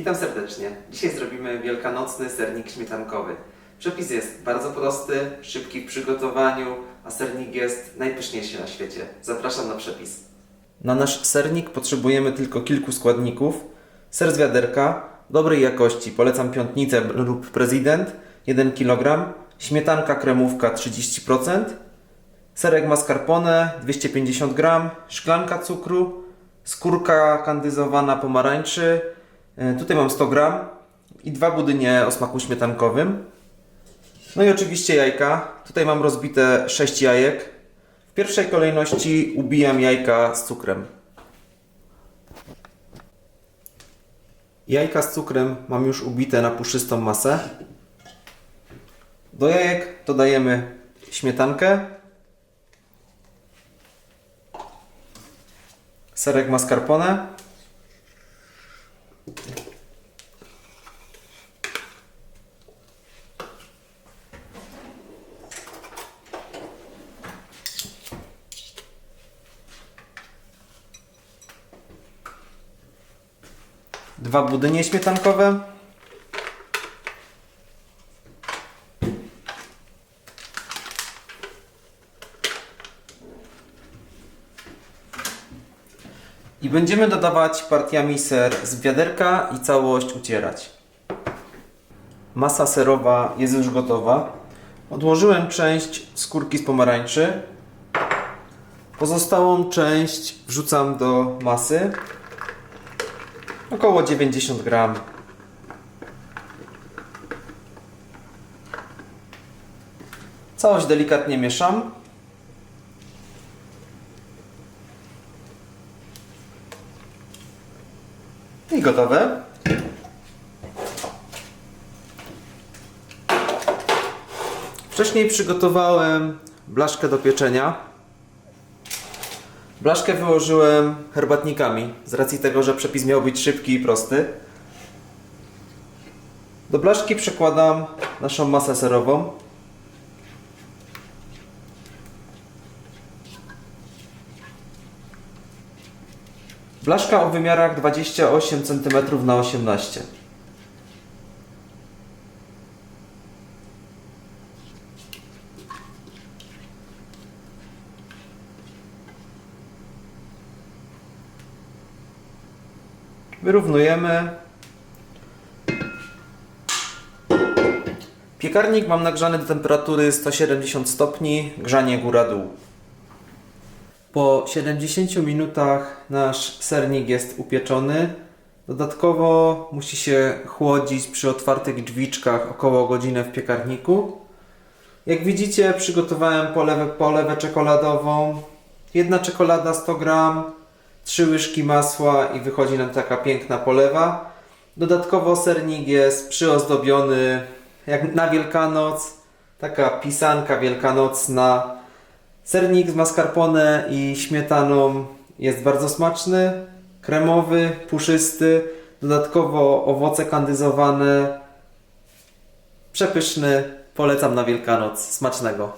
Witam serdecznie. Dzisiaj zrobimy wielkanocny sernik śmietankowy. Przepis jest bardzo prosty, szybki w przygotowaniu, a sernik jest najpyszniejszy na świecie. Zapraszam na przepis. Na nasz sernik potrzebujemy tylko kilku składników. Ser z wiaderka, dobrej jakości, polecam piątnicę lub prezydent, 1 kg, śmietanka kremówka 30%, serek mascarpone 250 g, szklanka cukru, skórka kandyzowana pomarańczy, tutaj mam 100 g i dwa budynie o smaku śmietankowym. No i oczywiście jajka. Tutaj mam rozbite 6 jajek. W pierwszej kolejności ubijam jajka z cukrem. Jajka z cukrem mam już ubite na puszystą masę. Do jajek dodajemy śmietankę, serek mascarpone, dwa budynie śmietankowe, I będziemy dodawać partiami ser z wiaderka i całość ucierać. Masa serowa jest już gotowa. Odłożyłem część skórki z pomarańczy. Pozostałą część wrzucam do masy. Około 90 gram. Całość delikatnie mieszam. I gotowe. Wcześniej przygotowałem blaszkę do pieczenia. Blaszkę wyłożyłem herbatnikami, z racji tego, że przepis miał być szybki i prosty. Do blaszki przekładam naszą masę serową. Blaszka o wymiarach 28 cm na 18 Wyrównujemy. Piekarnik mam nagrzany do temperatury 170 stopni, grzanie góra-dół. Po 70 minutach nasz sernik jest upieczony. Dodatkowo musi się chłodzić przy otwartych drzwiczkach około godzinę w piekarniku. Jak widzicie, przygotowałem polewę, polewę czekoladową. Jedna czekolada 100 gram, 3 łyżki masła i wychodzi nam taka piękna polewa. Dodatkowo sernik jest przyozdobiony jak na Wielkanoc. Taka pisanka wielkanocna. Sernik z mascarpone i śmietaną jest bardzo smaczny, kremowy, puszysty, dodatkowo owoce kandyzowane. Przepyszny, polecam na Wielkanoc. Smacznego.